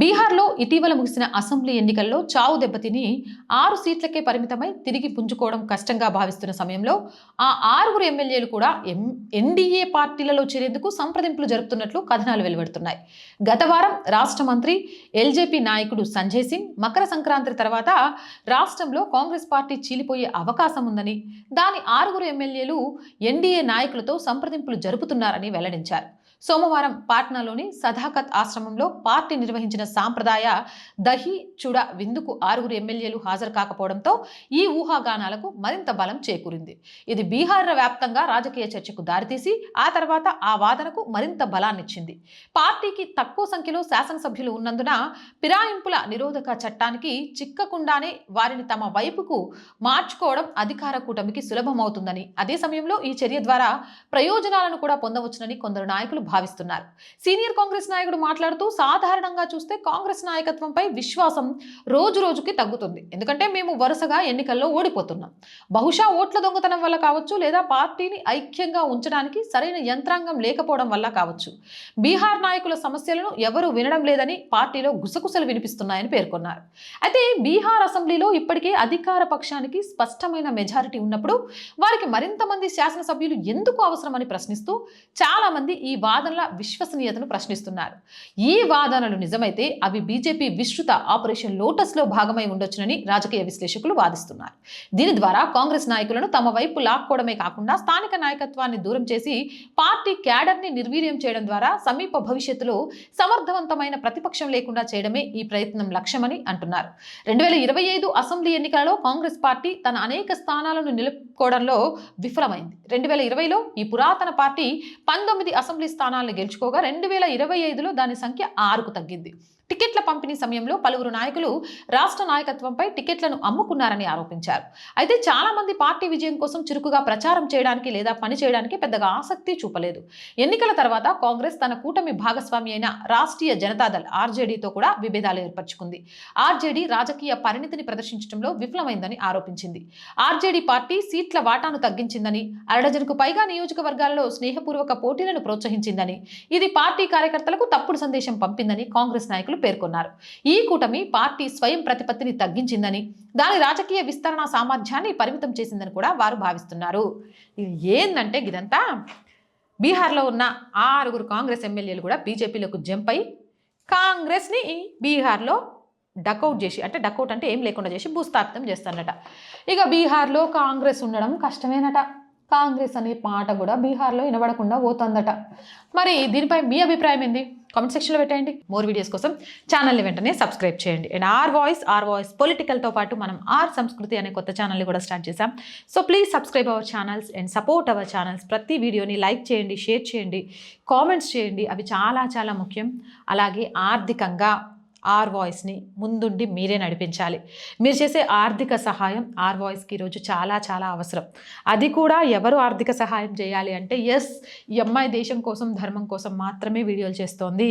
బీహార్లో ఇటీవల ముగిసిన అసెంబ్లీ ఎన్నికల్లో చావు దెబ్బతిని ఆరు సీట్లకే పరిమితమై తిరిగి పుంజుకోవడం కష్టంగా భావిస్తున్న సమయంలో ఆ ఆరుగురు ఎమ్మెల్యేలు కూడా ఎం ఎన్డీఏ పార్టీలలో చేరేందుకు సంప్రదింపులు జరుపుతున్నట్లు కథనాలు వెలువడుతున్నాయి. గత వారం రాష్ట్ర మంత్రి ఎల్జేపీ నాయకుడు సంజయ్ సింగ్ మకర సంక్రాంతి తర్వాత రాష్ట్రంలో కాంగ్రెస్ పార్టీ చీలిపోయే అవకాశం ఉందని దాని ఆరుగురు ఎమ్మెల్యేలు ఎన్డీఏ నాయకులతో సంప్రదింపులు జరుపుతున్నారని వెల్లడించారు. సోమవారం పాట్నాలోని సదాకత్ ఆశ్రమంలో పార్టీ నిర్వహించిన సాంప్రదాయ దహి చుడ విందుకు ఆరుగురు ఎమ్మెల్యేలు హాజరు కాకపోవడంతో ఈ ఊహాగానాలకు మరింత బలం చేకూరింది. ఇది బీహార్ వ్యాప్తంగా రాజకీయ చర్చకు దారితీసి ఆ తర్వాత ఆ వాదనకు మరింత బలాన్నిచ్చింది. పార్టీకి తక్కువ సంఖ్యలో శాసనసభ్యులు ఉన్నందున పిరాయింపుల నిరోధక చట్టానికి చిక్కకుండానే వారిని తమ వైపుకు మార్చుకోవడం అధికార కూటమికి సులభమవుతుందని అదే సమయంలో ఈ చర్య ద్వారా ప్రయోజనాలను కూడా పొందవచ్చునని కొందరు నాయకులు భావిస్తున్నారు. సీనియర్ కాంగ్రెస్ నాయకుడు మాట్లాడుతూ సాధారణంగా చూస్తే కాంగ్రెస్ నాయకత్వంపై విశ్వాసం రోజు రోజుకి తగ్గుతుంది. ఎందుకంటే మేము వరుసగా ఎన్నికల్లో ఓడిపోతున్నాం. బహుశా ఓట్ల దొంగతనం వల్ల కావచ్చు లేదా పార్టీని ఐక్యంగా ఉంచడానికి సరైన యంత్రాంగం లేకపోవడం వల్ల కావచ్చు. బీహార్ నాయకుల సమస్యలను ఎవరూ వినడం లేదని పార్టీలో గుసగుసలు వినిపిస్తున్నాయని పేర్కొన్నారు. అయితే బీహార్ అసెంబ్లీలో ఇప్పటికే అధికార పక్షానికి స్పష్టమైన మెజారిటీ ఉన్నప్పుడు వారికి మరింత మంది శాసనసభ్యులు ఎందుకు అవసరమని ప్రశ్నిస్తూ చాలా మంది ఈ వాదనల విశ్వసనీయతను ప్రశ్నిస్తున్నారు. ఈ వాదనలు నిజమైతే అవి బీజేపీ విస్తృత ఆపరేషన్ లోటస్లో భాగమై ఉండొచ్చునని రాజకీయ విశ్లేషకులు వాదిస్తున్నారు. దీని ద్వారా కాంగ్రెస్ నాయకులను తమ వైపు లాక్కోవడమే కాకుండా స్థానిక నాయకత్వాన్ని దూరం చేసి పార్టీ క్యాడర్ని నిర్వీర్యం చేయడం ద్వారా సమీప భవిష్యత్తులో సమర్థవంతమైన ప్రతిపక్షం లేకుండా చేయడమే ఈ ప్రయత్నం లక్ష్యమని అంటున్నారు. రెండు వేల ఇరవై ఐదు అసెంబ్లీ ఎన్నికలలో కాంగ్రెస్ పార్టీ తన అనేక స్థానాలను నిలుపుకోవడంలో విఫలమైంది. రెండు వేల ఇరవైలో ఈ పురాతన పార్టీ పంతొమ్మిది అసెంబ్లీ స్థానాలను గెలుచుకోగా రెండు వేల ఇరవై ఐదులో దాని సంఖ్య ఆరుకు తగ్గింది. టికెట్ల పంపిణీ సమయంలో పలువురు నాయకులు రాష్ట్ర నాయకత్వంపై టికెట్లను అమ్ముకున్నారని ఆరోపించారు. అయితే చాలా మంది పార్టీ విజయం కోసం చురుకుగా ప్రచారం చేయడానికి లేదా పని చేయడానికి పెద్దగా ఆసక్తి చూపలేదు. ఎన్నికల తర్వాత కాంగ్రెస్ తన కూటమి భాగస్వామి అయిన రాష్ట్రీయ జనతాదళ్ ఆర్జేడీతో కూడా విభేదాలు ఏర్పరచుకుంది. ఆర్జేడీ రాజకీయ పరిణితిని ప్రదర్శించడంలో విఫలమైందని ఆరోపించింది. ఆర్జేడీ పార్టీ సీట్ల వాటాను తగ్గించిందని అరడజనుకు పైగా నియోజకవర్గాల్లో స్నేహపూర్వక పోటీలను ప్రోత్సహించిందని ఇది పార్టీ కార్యకర్తలకు తప్పుడు సందేశం పంపిందని కాంగ్రెస్ నాయకులు పేర్కొన్నారు. ఈ కూటమి పార్టీ స్వయం ప్రతిపత్తిని తగ్గించిందని దాని రాజకీయ విస్తరణ సామర్థ్యాన్ని పరిమితం చేసిందని కూడా వారు భావిస్తున్నారు. ఇది ఏందంటే ఇదంతా? బీహార్లో ఉన్న ఆరుగురు కాంగ్రెస్ ఎమ్మెల్యేలు కూడా బీజేపీలకు జంప్ అయి కాంగ్రెస్ని బీహార్లో డకౌట్ చేసి అంటే డకౌట్ అంటే ఏం లేకుండా చేసి భూస్థాపితం చేస్తానట ఇక బీహార్లో కాంగ్రెస్ ఉండడం కష్టమేనట. కాంగ్రెస్ అనే పాట కూడా బీహార్లో వినబడకుండా పోతుందట. మరి దీనిపై మీ అభిప్రాయం ఏంది? కామెంట్ సెక్షన్లో పెట్టండి మోర్ వీడియోస్ కోసం ఛానల్ని వెంటనే సబ్స్క్రైబ్ చేయండి. And R Voice R Voice పొలిటికల్తో పాటు మనం ఆర్ సంస్కృతి అనే కొత్త ఛానల్ని కూడా స్టార్ట్ చేసాం so please subscribe our channels and support our channels ప్రతి వీడియోని లైక్ చేయండి షేర్ చేయండి కామెంట్స్ చేయండి. అవి చాలా చాలా ముఖ్యం. అలాగే ఆర్థికంగా ఆర్ వాయిస్ని ముందుండి మీరే నడిపించాలి. మీరు చేసే ఆర్థిక సహాయం ఆర్ వాయిస్కి ఈరోజు చాలా చాలా అవసరం. అది కూడా ఎవరు ఆర్థిక సహాయం చేయాలి అంటే ఎస్ ఈ అమ్మాయి దేశం కోసం ధర్మం కోసం మాత్రమే వీడియోలు చేస్తోంది.